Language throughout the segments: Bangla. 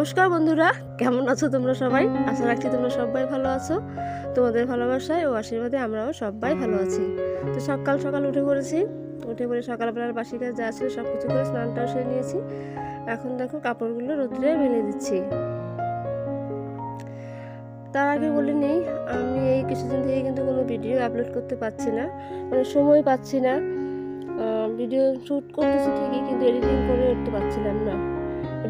নমস্কার বন্ধুরা, কেমন আছো তোমরা সবাই? আশা রাখছি তোমরা সবাই ভালো আছো। তোমাদের ভালোবাসায় ও আশীর্বাদে আমরাও সবাই ভালো আছি। তো সকাল সকাল উঠে পড়েছি। উঠে পড়ে সকালবেলার বাসি যা ছিল সব কিছু করে স্নানটাও সেরে নিয়েছি। এখন দেখো কাপড়গুলো রোদ্রে মেলে দিচ্ছি। তার আগে বলে নেই, আমি এই কিছুদিন থেকে কিন্তু কোনো ভিডিও আপলোড করতে পারছি না মানে সময় পাচ্ছি না। ভিডিও শ্যুট করতেছি ঠিকই, কিন্তু এডিটিং করে উঠতে পারছিলাম না।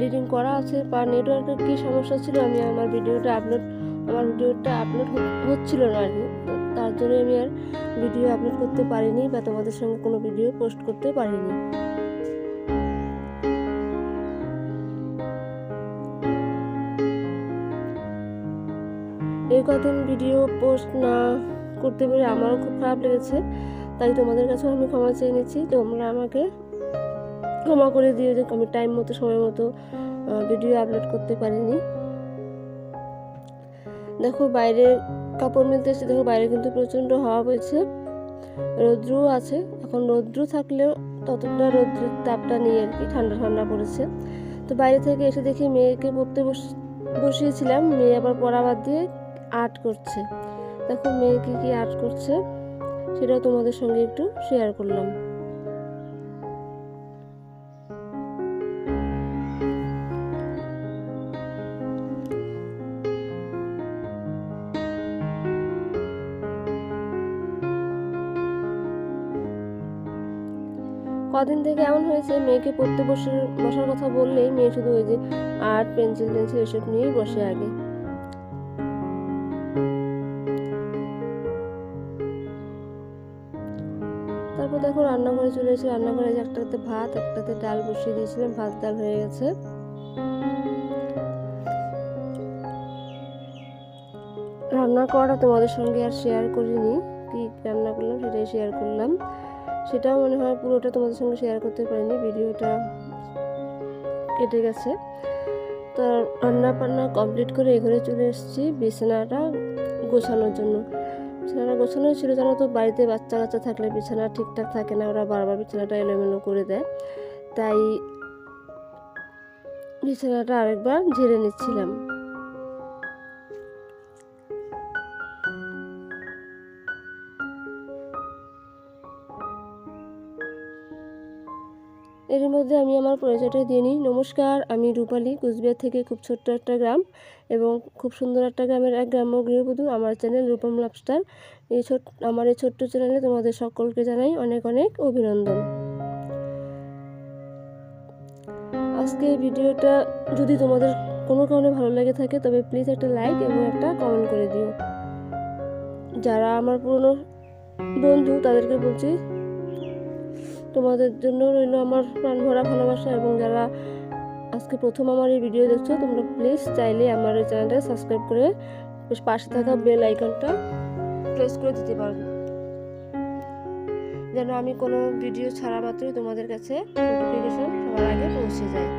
এডিটিং করা আছে বা নেটওয়ার্কের কী সমস্যা ছিল, আমি আমার ভিডিওটা আপলোড আমার ভিডিওটা আপলোড হচ্ছিল না আর কি। তার জন্য আমি আর ভিডিও আপলোড করতে পারিনি বা তোমাদের সঙ্গে কোনো ভিডিও পোস্ট করতে পারিনি। এই কদিন ভিডিও পোস্ট না করতে পেরে আমারও খুব খারাপ লেগেছে, তাই তোমাদের কাছেও আমি ক্ষমা চেয়ে নিচ্ছি। তোমরা আমাকে ক্ষমা করে দিও, যে আমি টাইম মতো, সময় মতো ভিডিও আপলোড করতে পারিনি। দেখো বাইরে কাপড় মিলতে এসে দেখো বাইরে কিন্তু প্রচণ্ড হাওয়া বইছে। রৌদ্রও আছে, এখন রৌদ্র থাকলেও ততটা রৌদ্রের তাপটা নিয়ে আর কি, ঠান্ডা ঠান্ডা পড়েছে। তো বাইরে থেকে এসে দেখি মেয়েকে পড়তে বসিয়েছিলাম, মেয়ে আবার পড়া বাদ দিয়ে আর্ট করছে। দেখো মেয়ে কি কি আর্ট করছে, সেটাও তোমাদের সঙ্গে একটু শেয়ার করলাম। কদিন থেকে এমন হয়েছে, মেয়েকে পড়তে বসে বসার কথা বললেই মেয়ে শুধু ওই যে আর্ট, পেন্সিল টেন্সিল এসব নিয়েই বসে আগে। তারপর দেখো রান্নাঘরে চলে এসে রান্নাঘরে একটাতে ভাত, একটাতে ডাল বসিয়ে দিয়েছিলাম, ভাত ডাল হয়ে গেছে। রান্না করাটা তোমাদের সঙ্গে আর শেয়ার করিনি, কি রান্না করলাম সেটাই শেয়ার করলাম। সেটাও মনে হয় পুরোটা তোমাদের সঙ্গে শেয়ার করতে পারিনি, ভিডিওটা কেটে গেছে। তো রান্না বান্না কমপ্লিট করে এঘরে চলে এসেছি বিছানাটা গোছানোর জন্য। বিছানাটা গোছানো ছিল, জানো তো, বাড়িতে বাচ্চা কাচ্চা থাকলে বিছানা ঠিকঠাক থাকে না, ওরা বারবার বিছানাটা এলোমেলো করে দেয়। তাই বিছানাটা আরেকবার ঝেড়ে নিচ্ছিলাম। মধ্যে আমি আমার পরিচয়টা দিয়ে নিই। নমস্কার, আমি রূপালী, কুচবিহার থেকে খুব ছোট্ট একটা গ্রাম এবং খুব সুন্দর একটা গ্রামের এক গ্রাম্য গৃহবধূ। আমার চ্যানেল রূপম লাভস্টার এই ছোট, আমার এই ছোট্ট চ্যানেলে তোমাদের সকলকে জানাই অনেক অনেক অভিনন্দন। আজকে ভিডিওটা যদি তোমাদের কোনো কারণে ভালো লেগে থাকে, তবে প্লিজ একটা লাইক এবং একটা কমেন্ট করে দিও। যারা আমার পুরনো বন্ধু, তাদেরকে বলছি তোমাদের জন্য রইল আমার প্রাণ ভরা ভালোবাসা এবং যারা আজকে প্রথম আমার এই ভিডিও দেখছ, তোমরা প্লিজ চাইলে আমার এই চ্যানেলটা সাবস্ক্রাইব করে পাশে থাকা বেল আইকনটা প্রেস করে দিতে পারো যেন আমি কোনো ভিডিও ছাড়া মাত্রই তোমাদের কাছে নোটিফিকেশন সবার আগে পৌঁছে যায়।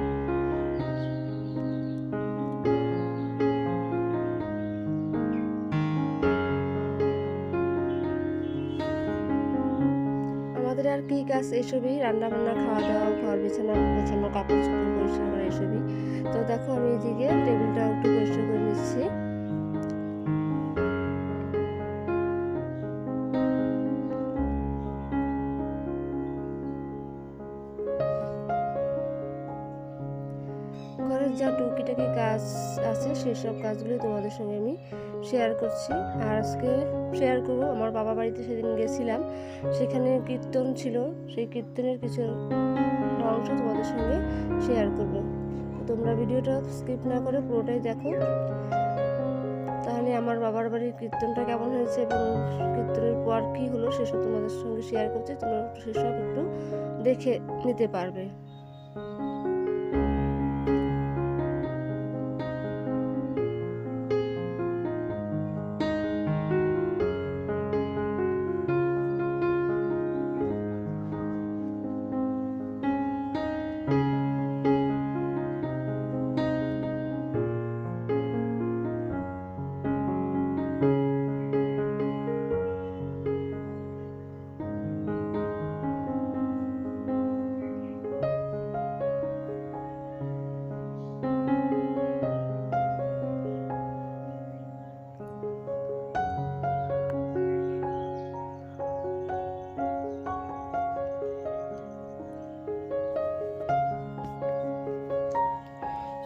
আমাদের আর কি কাজ, এসবই। রান্না বান্না খাওয়া দাওয়া ঘর বিছানা, বিছানো, কাপড় চোপড় পরিষ্কার করা, এসবই। তো দেখো আমি এদিকে টেবিলটা একটু পরিষ্কার করে নিচ্ছি। যা টুকিটাকি কাজ আছে সেই সব কাজগুলো তোমাদের সঙ্গে আমি শেয়ার করছি। আর আজকে শেয়ার করব, আমার বাবা বাড়িতে সেদিন গেছিলাম। সেখানে কীর্তন ছিল, সেই কীর্তনের কিছু অংশ তোমাদের সঙ্গে শেয়ার করব। তোমরা ভিডিওটা স্কিপ না করে পুরোটাই দেখো। তাহলে আমার বাবার বাড়ির কীর্তনটা কেমন হয়েছে এবং কীর্তনের পর কী হলো, সেসব তোমাদের সঙ্গে শেয়ার করছি। তোমরা সেসব একটু দেখে নিতে পারবে।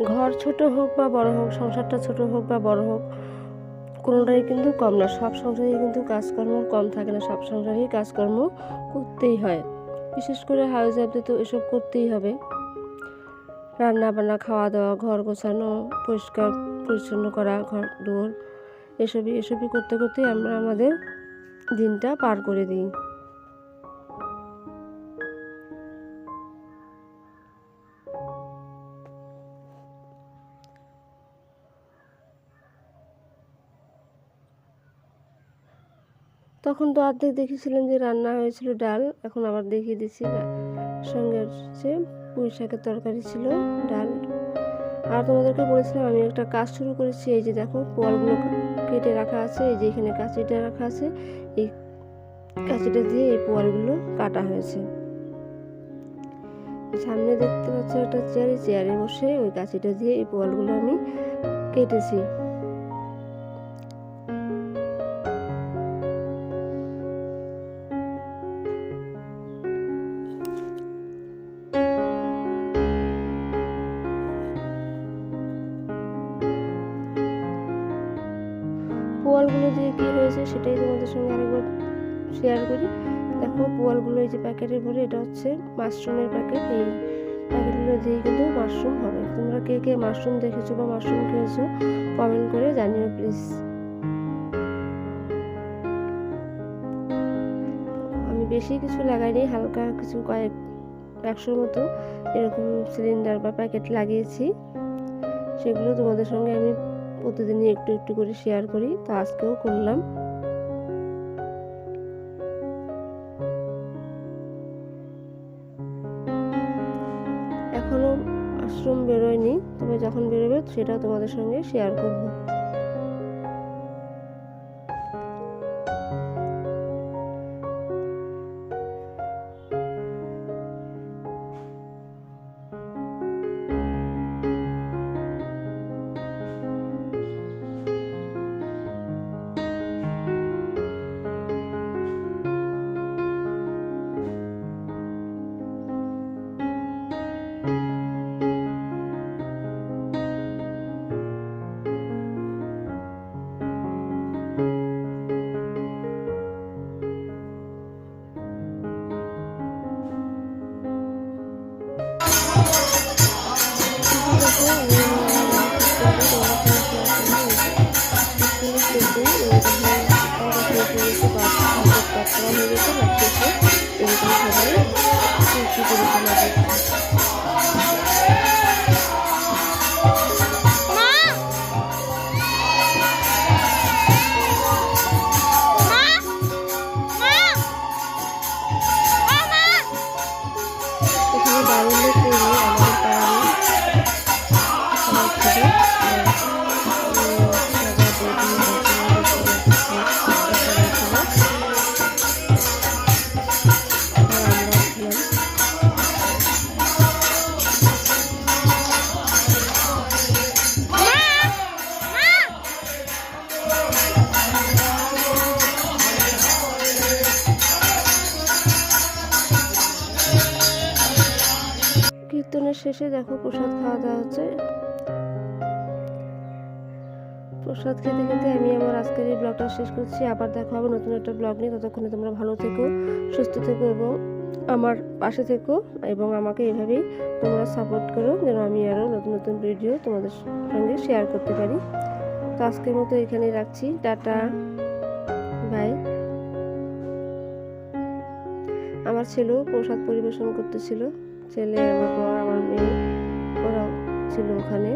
ঘর ছোট হোক বা বড় হোক, সংসারটা ছোট হোক বা বড় হোক, কোনোটাই কিন্তু কম না। সব সংসারেই কিন্তু কাজকর্ম কম থাকে না। সব সংসারেই কাজকর্ম করতেই হয়। বিশেষ করে হাউস ওয়াইফদের তো এসব করতেই হবে। রান্না বান্না খাওয়া দাওয়া ঘর গোছানো, পরিষ্কার পরিচ্ছন্ন করা, ঘর দুয়ার, এসবই এসবই করতে, করতেই আমরা আমাদের দিনটা পার করে দিই। তখন তো অর্ধেক দেখেছিলেন যে রান্না হয়েছিল ডাল, এখন আবার দেখিয়ে দিচ্ছি সঙ্গে হচ্ছে পুঁই শাকের তরকারি ছিল, ডাল। আর তোমাদেরকে বলেছিলাম, আমি একটা কাজ শুরু করেছি, এই যে দেখো পোয়ালগুলো কেটে রাখা আছে, এই যে এখানে কাঁচিটা রাখা আছে, এই কাঁচিটা দিয়ে এই পোয়ালগুলো কাটা হয়েছে। সামনে দেখতে পাচ্ছ একটা চেয়ারে চেয়ারে বসে ওই কাঁচিটা দিয়ে এই পোয়ালগুলো আমি কেটেছি। হয়েছে, সেটাই তোমাদের সঙ্গে আরেকবার শেয়ার করি। দেখো পোয়ালগুলো এই যে প্যাকেটের ভরে এটা হচ্ছে মাশরুমের প্যাকেট। এই প্যাকেটগুলো দিয়ে কিন্তু মাশরুম হবে। তোমরা কে কে মাশরুম দেখেছ বা মাশরুম খেয়েছো কমেন্ট করে জানিও প্লিজ আমি বেশি কিছু লাগাইনি, হালকা কিছু কয়েক একশোর মতো এরকম সিলিন্ডার বা প্যাকেট লাগিয়েছি। সেগুলো তোমাদের সঙ্গে আমি প্রতিদিনই একটু একটু করে শেয়ার করি, তা আজকেও করলাম। এখনও আশ্রম বেরোয়নি, তবে যখন বেরোবে সেটা তোমাদের সঙ্গে শেয়ার করব। কীর্তনের শেষে দেখো প্রসাদ খাওয়া দাওয়া হচ্ছে। প্রসাদ খেতে খেতে আমি আমার আজকের এই ব্লগটা শেষ করছি। আবার দেখা হবে নতুন একটা ব্লগ নিয়ে। ততক্ষণে তোমরা ভালো থেকো, সুস্থ থেকো এবং আমার পাশে থেকো এবং আমাকে এভাবেই তোমরা সাপোর্ট করো যেন আমি আরও নতুন নতুন ভিডিও তোমাদের সঙ্গে শেয়ার করতে পারি। তো আজকের মতো এখানেই রাখছি। টাটা। বাই। আমার ছেলেও প্রসাদ পরিবেশন করতেছিল। ছেলে আমার বর আমার মেয়ে ওরাও ছিল ওখানে।